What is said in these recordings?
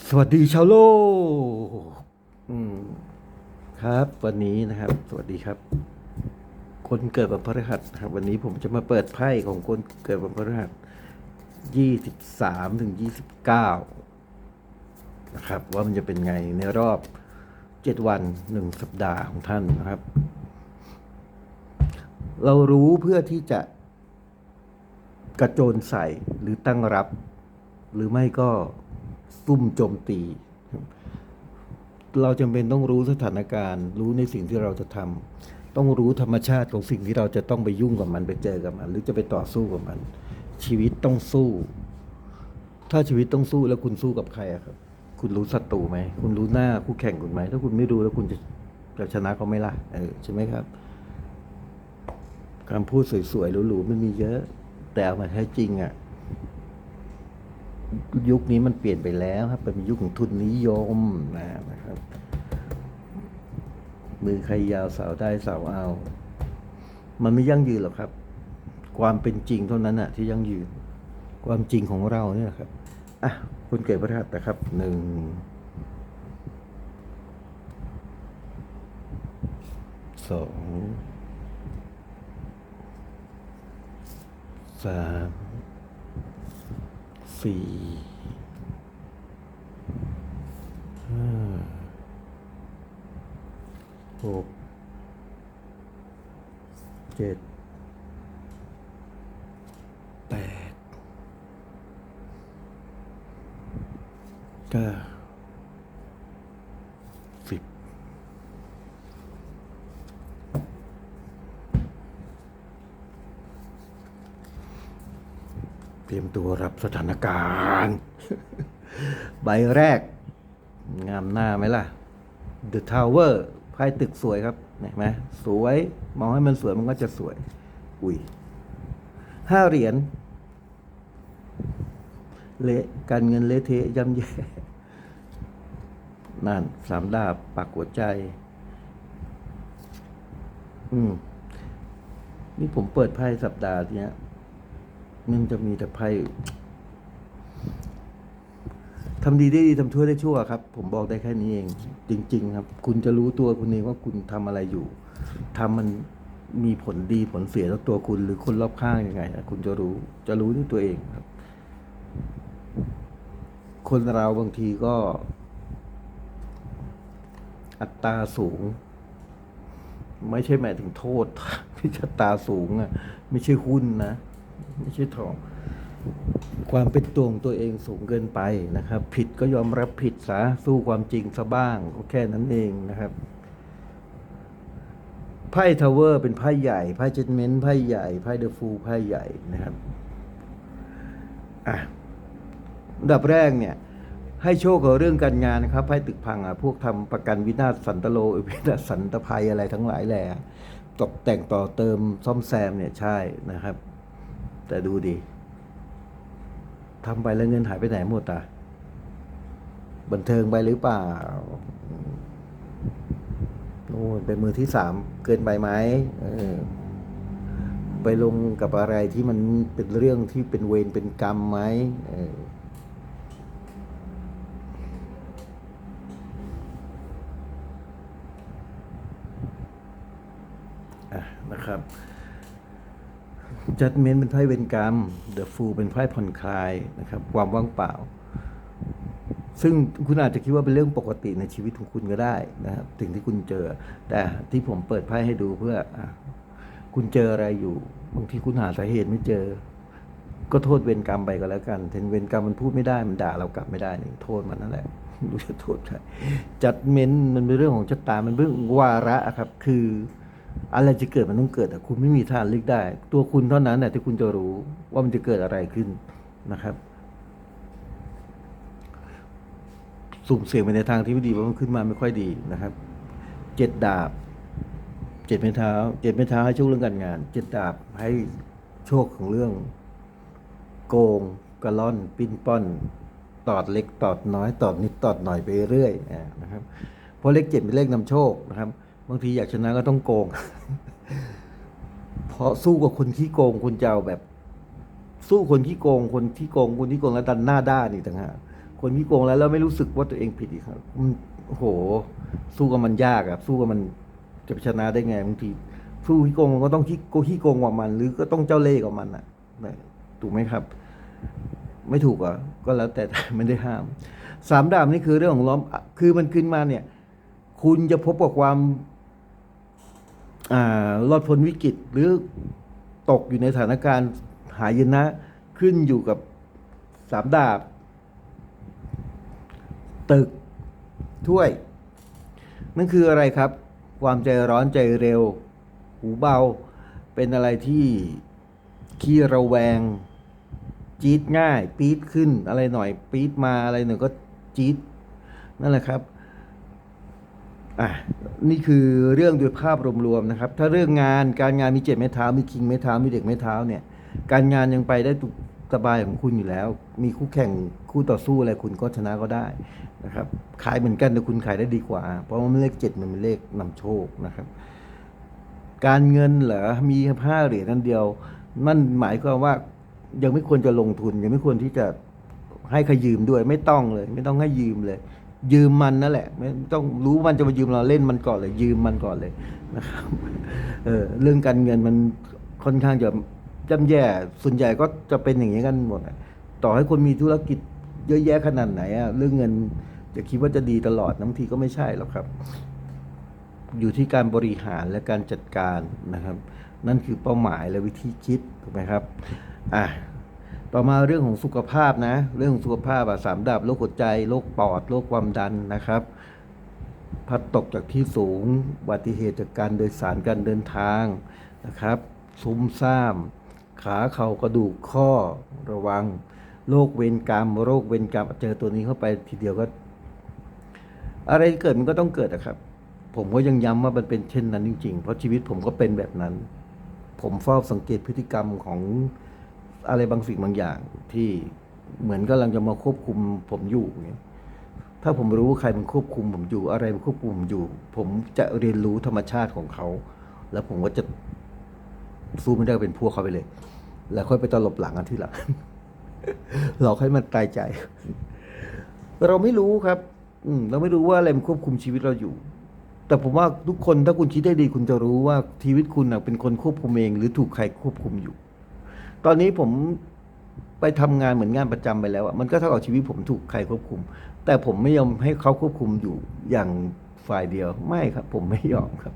สวัสดีชาวโลกอืมครับ วันนี้นะครับ สวัสดีครับ คนเกิดวันพฤหัสนะครับ วันนี้ผมจะมาเปิดไพ่ของคนเกิดวันพฤหัสยี่สิบสามถึงยี่สิบเก้านะครับ ว่ามันจะเป็นไงในรอบเจ็ดวันหนึ่งสัปดาห์ของท่านนะครับ เรารู้เพื่อที่จะกระโจนใส่หรือตั้งรับ หรือไม่ก็ ซุ่มโจมตี เราจำเป็นต้องรู้สถานการณ์ รู้ในสิ่งที่เราจะทำต้องรู้ธรรมชาติของสิ่งที่เราจะต้องไปยุ่งกับมันไปเจอกับมัน หรือจะไปต่อสู้กับมัน ชีวิตต้องสู้ ถ้าชีวิตต้องสู้แล้วคุณสู้กับใครครับ คุณรู้ศัตรูไหมคุณรู้หน้าคู่แข่งคุณไหมถ้าคุณไม่รู้แล้วคุณจะจะชนะเขาไม่ล่ะเออใช่ไหมครับคำพูดสวยๆหรูๆมันมีเยอะ แต่เอามาใช้จริงอะ ยุคนี้มันเปลี่ยนไปแล้วครับ เป็นยุคของทุนนิยมนะครับ มือใครยาวสาวได้สาวเอา มันไม่ยั่งยืนหรอกครับ ความเป็นจริงเท่านั้นอะที่ยั่งยืน ความจริงของเราเนี่ยครับอะคุณเกิดพระหัสนะครับหนึ่งสองสาม สี่ห้าหกเจ็ดแปดเก้าสิบ เต รียมตัวรับสถานการณ์ ใบแรก งามหน้าไหมล่ะ The Tower ไพ่ตึกสวยครับเห็นไหมสวย มองให้มันสวยมันก็จะสวย อุ้ยห้าเหรียญเละการเงินเละเทะย่ำแย่นั่นสามดาบปักหัวใจ อืม นี่ผมเปิดไพ่สัปดาห์เนี้ย มันจะมีแต่ไพ่ทำดีได้ดีทำชั่วได้ชั่วครับ ผมบอกได้แค่นี้เอง จริง ๆ ครับ คุณจะรู้ตัวคุณเองว่าคุณทำอะไรอยู่ทำมันมีผลดีผลเสียต่อตัวคุณหรือคนรอบข้างยังไงคุณจะรู้ จะรู้ด้วยตัวเองครับ คนเราบางทีก็ อัตราสูง ไม่ใช่หมายถึงโทษที่อัตราสูงอะ ไม่ใช่หุ้นนะ ไม่ใช่ทอง ความเป็นตัวของตัวเองสูงเกินไปนะครับ ผิดก็ยอมรับผิดซะสู้ความจริงซะบ้างก็แค่นั้นเองนะครับไพ่ทาวเวอร์เป็นไพ่ใหญ่ไพ่เจดเมนต์ไพ่ใหญ่ไพ่เดอะฟูลไพ่ใหญ่นะครับอะดับแรกเนี่ย ให้โชคกับเรื่องการงานนะครับไพ่ตึกพังอะพวกทำประกันวินาศสันตโลวินาศสันตภัยอะไรทั้งหลายแหละตกแต่งต่อเติมซ่อมแซมเนี่ยใช่นะครับ แต่ดูดิทำไปแล้วเงินหายไปไหนหมดอะ บันเทิงไปหรือเปล่าโอ้เป็นมือที่สามเกินไปไหมเออ ไปลงกับอะไรที่มันเป็นเรื่องที่เป็นเวรเป็นกรรมไหมเออะนะครับ จัดเมนเป็นไพ่เวรกรรมเดอะฟูเป็นไพ่ผ่อนคลายนะครับ ความว่างเปล่า ซึ่งคุณอาจจะคิดว่าเป็นเรื่องปกติในชีวิตของคุณก็ได้นะครับสิ่งที่คุณเจอ แต่ที่ผมเปิดไพ่ให้ดูเพื่ออคุณเจออะไรอยู่บางทีคุณหาสาเหตุไม่เจอ ก็โทษเวรกรรมไปก็แล้วกันถึงเวรกรรมมันพูดไม่ได้มันด่าเรากลับไม่ได้นี่โทษมันนั่นแหละรู้จะโทษใครจัดเมนมันเป็นเรื่องของชะตามันเป็นเรื่องวาระครับ คือ อะไรจะเกิดมันต้องเกิดแต่คุณไม่มีทางเลือกได้ ตัวคุณเท่านั้นแหละที่คุณจะรู้ว่ามันจะเกิดอะไรขึ้นนะครับ สุ่มเสี่ยงไปในทางที่ไม่ดีเพราะมันขึ้นมาไม่ค่อยดีนะครับเจ็ดดาบเจ็ดไม้เท้าเจ็ดไม้เท้าให้โชคเรื่องการงานเจ็ดดาบให้โชคของเรื่อง โกงกระล่อน ปิ้นป้อน ตอดเล็กตอดน้อย ตอดนิดตอดหน่อยไปเรื่อยนะครับเพราะเลขเจ็ดเป็นเลขนำโชคนะครับ บางทีอยากชนะก็ต้องโกง เพราะสู้กับคนขี้โกงคุณจะเอาแบบ สู้คนขี้โกง คนที่โกงคนที่โกงแล้วดันหน้าด้านอีกต่างหากคนที่โกงแล้วแล้วไม่รู้สึกว่าตัวเองผิดอีกครับมันโอ้โห สู้กับมันยากอะสู้กับมันจะชนะได้ไงบางทีสู้ขี้โกงมันก็ต้องขี้โกขี้โกงกว่ามัน หรือก็ต้องเจ้าเล่ห์กว่ามันอะนะถูกไหมครับ ไม่ถูกอะก็แล้วแต่ไม่ได้ห้ามสามดาบนี่คือเรื่องของล้อมคือมันขึ้นมาเนี่ย คุณจะพบกับความ รอดพ้นวิกฤตหรือตกอยู่ในสถานการณ์หายนะขึ้นอยู่กับสามดาบ ตึก ถ้วย นั่นคืออะไรครับ ความใจร้อนใจเร็ว หูเบา เป็นอะไรที่ขี้ระแวง จี๊ดง่าย ปี๊ดขึ้นอะไรหน่อย ปี๊ดมาอะไรหน่อยก็จี๊ดนั่นแหละครับ อะนี่คือเรื่องโดยภาพรวมๆนะครับ ถ้าเรื่องงานการงานมีเจ็ดไม้เท้ามีคิงไม้เท้ามีเด็กไม้เท้าเนี่ย การงานยังไปได้สบายของคุณอยู่แล้ว มีคู่แข่งคู่ต่อสู้อะไรคุณก็ชนะก็ได้นะครับ ขายเหมือนกันแต่คุณขายได้ดีกว่า เพราะว่าเลขเจ็ดมันเป็นเลขนำโชคนะครับ การเงินเหรอมีห้าเหรียญนั่นเดียวนั่นหมายความว่ายังไม่ควรจะลงทุนยังไม่ควรที่จะให้ใครยืมด้วย ไม่ต้องเลย ไม่ต้องให้ยืมเลย ยืมมันนั่นแหละ ไม่ต้องรู้มันจะมายืมเราเล่นมันก่อนเลย ยืมมันก่อนเลยนะครับเออเรื่องการเงินมันค่อนข้างจะย่ำแย่ส่วนใหญ่ก็จะเป็นอย่างนี้กันหมดต่อให้คนมีธุรกิจเยอะแยะขนาดไหนอะเรื่องเงินจะคิดว่าจะดีตลอดบางทีก็ไม่ใช่หรอกครับ อยู่ที่การบริหารและการจัดการนะครับ นั่นคือเป้าหมายและวิธีคิดถูกไหมครับอะ ต่อมาเรื่องของสุขภาพนะ เรื่องของสุขภาพอะสามดาบโรคหัวใจโรคปอดโรคความดันนะครับพัดตกจากที่สูงอุบัติเหตุจากการโดยสารการเดินทางนะครับ ซุ่มซ่าม ขาเข่ากระดูกข้อระวังโรคเวรกรรมโรคเวรกรรมเจอตัวนี้เข้าไปทีเดียวก็ อะไรเกิดมันก็ต้องเกิดอะครับ ผมก็ยังย้ำว่ามันเป็นเช่นนั้นจริงๆ เพราะชีวิตผมก็เป็นแบบนั้น ผมเฝ้าสังเกตพฤติกรรมของ อะไรบางสิ่งบางอย่างที่เหมือนกำลังจะมาควบคุมผมอยู่เงี้ยถ้าผมรู้ว่าใครมันควบคุมผมอยู่อะไรมันควบคุมผมอยู่ ผมจะเรียนรู้ธรรมชาติของเขา แล้วผมก็จะสู้ไม่ได้เป็นพวกเขาไปเลย แล้วค่อยไปตลบหลังกันที่หลังเราค่อยมันตายใจ เราไม่รู้ครับ อืมเราไม่รู้ว่าอะไรมันควบคุมชีวิตเราอยู่ แต่ผมว่าทุกคนถ้าคุณคิดได้ดีคุณจะรู้ว่าชีวิตคุณเป็นคนควบคุมเอง หรือถูกใครควบคุมอยู่ ตอนนี้ผมไปทำงานเหมือนงานประจำไปแล้วอะมันก็เท่ากับชีวิตผมถูกใครควบคุม แต่ผมไม่ยอมให้เขาควบคุมอยู่อย่างฝ่ายเดียวไม่ครับ ผมไม่ยอมครับ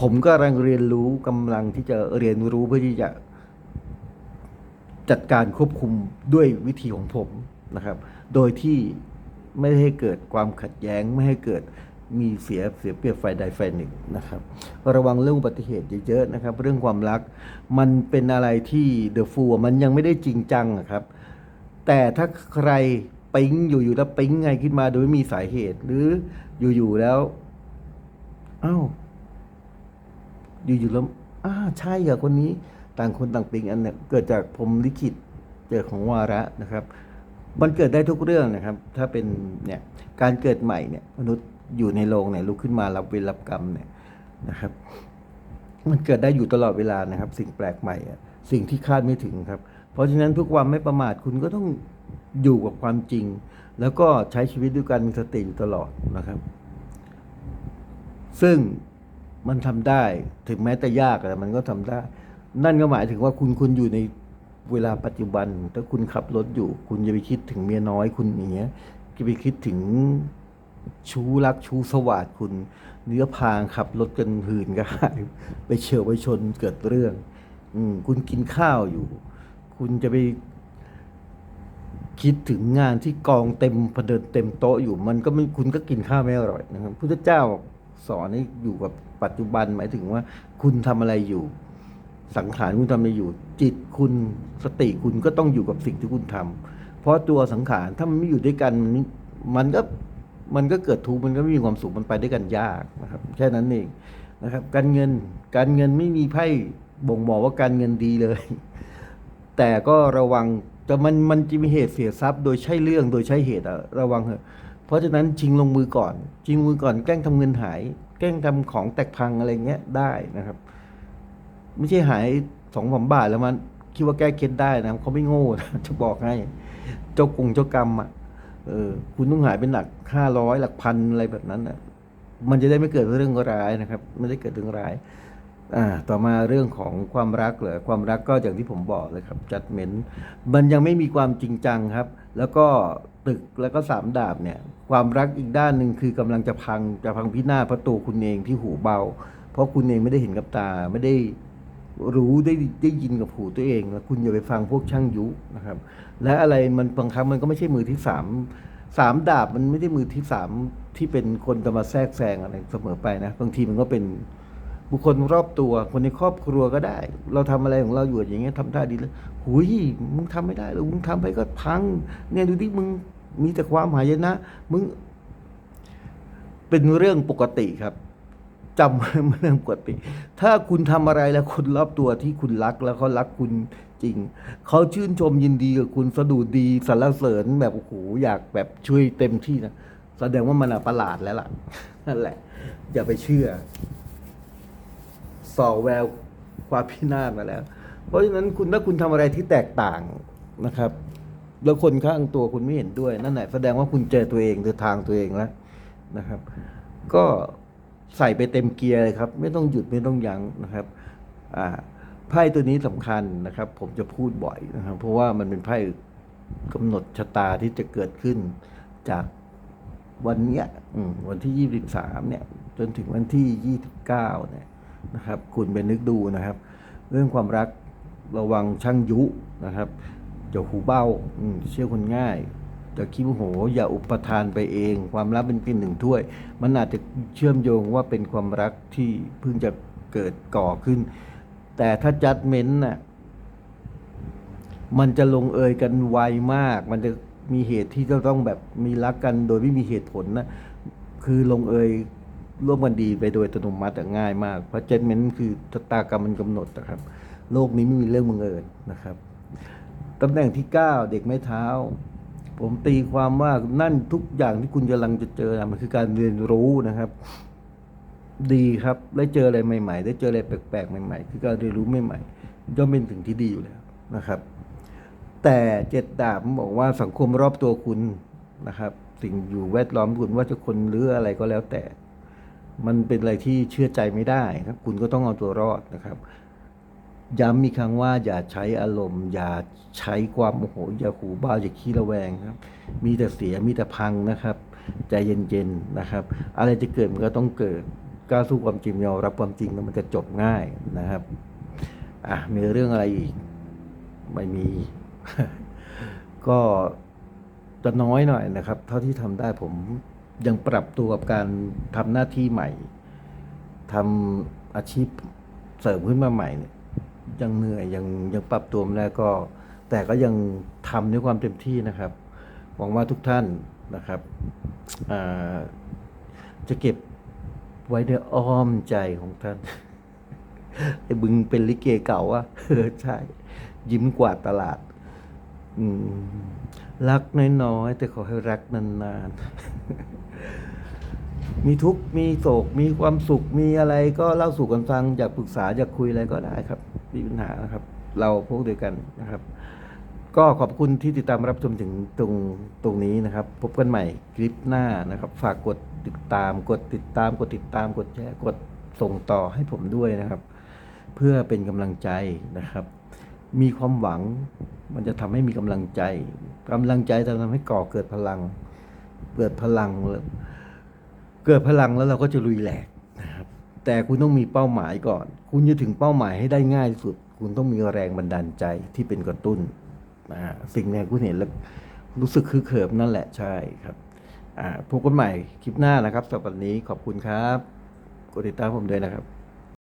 ผมก็กำลังเรียนรู้กำลังที่จะเรียนรู้เพื่อที่จะ จัดการควบคุมด้วยวิธีของผมนะครับ โดยที่ไม่ให้เกิดความขัดแย้งไม่ให้เกิด มีเสียเสียเปรียบฝ่ายใดฝ่ายหนึ่งนะครับ ระวังเรื่องอุบัติเหตุเยอะๆนะครับ เรื่องความรักมันเป็นอะไรที่เดอะฟูมันยังไม่ได้จริงจังครับ แต่ถ้าใครปิ๊งอยู่ๆแล้วปิ๊งไงขึ้นมาโดยไม่มีสาเหตุ หรืออยู่ๆแล้วอ้าวอยู่ๆแล้วอ่าใช่เหรอคนนี้ต่างคนต่างปิงอันเนี่ยเกิดจากผมลิขิตเจอของวาระนะครับ มันเกิดได้ทุกเรื่องนะครับ ถ้าเป็นเนี่ยการเกิดใหม่เนี่ยมนุษย์ อยู่ในโรงเนี่ยลุกขึ้นมารับเวรรับกรรมเนี่ยนะครับ มันเกิดได้อยู่ตลอดเวลานะครับ สิ่งแปลกใหม่สิ่งที่คาดไม่ถึงครับ เพราะฉะนั้นทุกความไม่ประมาทคุณก็ต้องอยู่กับความจริง แล้วก็ใช้ชีวิตด้วยการมีสติอยู่ตลอดนะครับ ซึ่งมันทำได้ถึงแม้แต่ยากแต่มันก็ทำได้ นั่นก็หมายถึงว่าคุณคุณอยู่ในเวลาปัจจุบัน ถ้าคุณขับรถอยู่ คุณจะไปคิดถึงเมียน้อยคุณอย่างเงี้ยจะไปคิดถึง ชูรักชูสวัสดคุณ เนื้อพางขับรถกันหืนกระหายไปเฉียวไปชนเกิดเรื่อง อืมคุณกินข้าวอยู่ คุณจะไป คิดถึงงานที่กองเต็มประเดินเต็มโต๊ะอยู่ มันก็ไม่คุณก็กินข้าวไม่อร่อยนะครับพุทธเจ้าสอนให้อยู่กับปัจจุบันหมายถึงว่า คุณทำอะไรอยู่ สังขารคุณทำอะไรอยู่ จิตคุณสติคุณก็ต้องอยู่กับสิ่งที่คุณทำเพราะตัวสังขารถ้ามันไม่อยู่ด้วยกันมันก็ มันก็เกิดทุกข์มันก็ไม่มีความสุขมันไปด้วยกันยากนะครับ แค่นั้นเองนะครับ การเงินการเงินไม่มีไพ่บ่งบอกว่าการเงินดีเลย แต่ก็ระวังแต่มันมันจะมีเหตุเสียทรัพย์ โดยใช่เรื่องโดยใช่เหตุอะระวังเถอะเพราะฉะนั้นชิงลงมือก่อนชิงมือก่อนแกล้งทำเงินหาย แกล้งทำของแตกพังอะไรเงี้ยได้นะครับ ไม่ใช่หายสองสามบาทแล้วมันคิดว่าแก้เคล็ดได้นะเขาไม่โง่นะจะบอกให้ เจ้ากุงเจ้ากรรมอะ เออคุณต้องหายเป็นหลักห้าร้อยหลักพันอะไรแบบนั้นน่ะมันจะได้ไม่เกิดเรื่องร้ายนะครับ ไม่ได้เกิดเรื่องร้ายอ่าต่อมาเรื่องของความรักเหรอความรักก็อย่างที่ผมบอกเลยครับจัดเมนมันยังไม่มีความจริงจังครับ แล้วก็ตึกแล้วก็สามดาบเนี่ย ความรักอีกด้านหนึ่งคือกำลังจะพังจะพังพินาศเพราะตัวคุณเองที่หูเบา เพราะคุณเองไม่ได้เห็นกับตาไม่ได้ รู้ได้ได้ยินกับหูตัวเองแล้วคุณอย่าไปฟังพวกช่างยุนะครับ และอะไรมันบางครั้งมันก็ไม่ใช่มือที่สามสามดาบมันไม่ได้มือที่สามที่เป็นคนจะมาแทรกแซงอะไรเสมอไปนะบางทีมันก็เป็นบุคคลรอบตัวคนในครอบครัวก็ได้ เราทำอะไรของเราอยู่อย่างเงี้ยทำท่าดีแล้วหุยมึงทำไม่ได้หรอกมึงทำไปก็พัง เนี่ยดูที่มึงมีแต่ความหายนะมึงเป็นเรื่องปกติครับ จำเป็นเรื่องปกติถ้าคุณทำอะไรแล้วคนรอบตัวที่คุณรักแล้วเขารักคุณจริง เขาชื่นชมยินดีกับคุณสะดุดดีสรรเสริญแบบโอ้โหอยากแบบช่วยเต็มที่นะแสดงว่ามันประหลาดแล้วล่ะนั่นแหละ อย่าไปเชื่อ ส่อแววความพินาศมาแล้ว เพราะฉะนั้นคุณถ้าคุณทำอะไรที่แตกต่างนะครับ แล้วคนข้างตัวคุณไม่เห็นด้วย นั่นแหละแสดงว่าคุณเจอตัวเองเจอทางตัวเองแล้วนะครับ ก็ ใส่ไปเต็มเกียร์เลยครับ ไม่ต้องหยุดไม่ต้องยั้งนะครับไพ่ตัวนี้สำคัญนะครับ ผมจะพูดบ่อยนะครับ เพราะว่ามันเป็นไพ่กำหนดชะตาที่จะเกิดขึ้นจากวันเนี้ยวันที่ยี่สิบสามเนี่ยจนถึงวันที่ยี่สิบเก้าเนี่ยนะครับ คุณไปนึกดูนะครับ เรื่องความรักระวังช่างยุนะครับอย่าหูเบ้าเชื่อคนง่าย จะคิดว่าโห อย่าอุปทานไปเอง ความรักเป็นเพียงหนึ่งถ้วย มันอาจจะเชื่อมโยงว่าเป็นความรักที่เพิ่งจะเกิดก่อขึ้น แต่ถ้าจัดเม้นน่ะมันจะลงเอยกันไวมาก มันจะมีเหตุที่จะต้องแบบมีรักกันโดยไม่มีเหตุผลนะคือลงเอยร่วมกันดีไปโดยอัตโนมัติง่ายมาก เพราะเจนเมนต์คือชะตากรรมมันกำหนดนะครับ โลกนี้ไม่มีเรื่องบังเอิญนะครับตำแหน่งที่เก้าเด็กไม้เท้า ผมตีความว่านั่นทุกอย่างที่คุณกำลังจะเจอนะมันคือการเรียนรู้นะครับ ดีครับ ได้เจออะไรใหม่ ๆ ได้เจออะไรแปลกๆใหม่ ๆ คือการเรียนรู้ใหม่ๆย่อมเป็นสิ่งที่ดีอยู่แล้วนะครับ แต่เจ็ดดาบมันบอกว่าสังคมรอบตัวคุณนะครับ สิ่งอยู่แวดล้อมคุณว่าจะคนหรืออะไรก็แล้วแต่ มันเป็นอะไรที่เชื่อใจไม่ได้ครับ คุณก็ต้องเอาตัวรอดนะครับ ย้ำมีครั้งว่าอย่าใช้อารมณ์ อย่าใช้ความโมโหอย่าหูบ้าอย่าขี้ระแวงครับ มีแต่เสียมีแต่พังนะครับใจเย็นๆนะครับ อะไรจะเกิดมันก็ต้องเกิดกล้าสู้ความจริงยอมรับความจริงแล้วมันจะจบง่ายนะครับอะมีเรื่องอะไรอีกไม่มี ก็จะน้อยหน่อยนะครับ เท่าที่ทำได้ผมยังปรับตัวกับการทำหน้าที่ใหม่ทำอาชีพเสริมขึ้นมาใหม่เนี่ย ยังเหนื่อยยังยังปรับตัวไม่ได้ก็ แต่ก็ยังทำด้วยความเต็มที่นะครับ หวังว่าทุกท่านนะครับจะเก็บไว้ในอ้อมใจของท่านไอ้บึงเป็นลิเกเก่าอะเออใช่ ยิ้มกว่าตลาดรักน้อยๆแต่ขอให้รักนานๆ มีทุกข์มีโศก มีความสุขมีอะไรก็เล่าสู่กันฟังอยากปรึกษาอยากคุยอะไรก็ได้ครับ มีปัญหานะครับ เราพวกเดียวกันนะครับ ก็ขอบคุณที่ติดตามรับชมถึงตรงตรงนี้นะครับ พบกันใหม่คลิปหน้านะครับ ฝากกดติดตาม กดติดตาม กดติดตาม กดแชร์กดส่งต่อให้ผมด้วยนะครับ เพื่อเป็นกำลังใจนะครับ มีความหวังมันจะทำให้มีกำลังใจกำลังใจจะทำให้ก่อเกิดพลัง เกิดพลังแล้วเกิดพลังแล้วเราก็จะลุยแหลก แต่คุณต้องมีเป้าหมายก่อน คุณจะถึงเป้าหมายให้ได้ง่ายที่สุด คุณต้องมีแรงบันดาลใจที่เป็นกระตุ้นสิ่งนี้คุณเห็นแล้วรู้สึกคือเขิบนั่นแหละใช่ครับอ่าพบกันใหม่คลิปหน้านะครับสำหรับวันนี้ขอบคุณครับกดติดตามผมด้วยนะครับ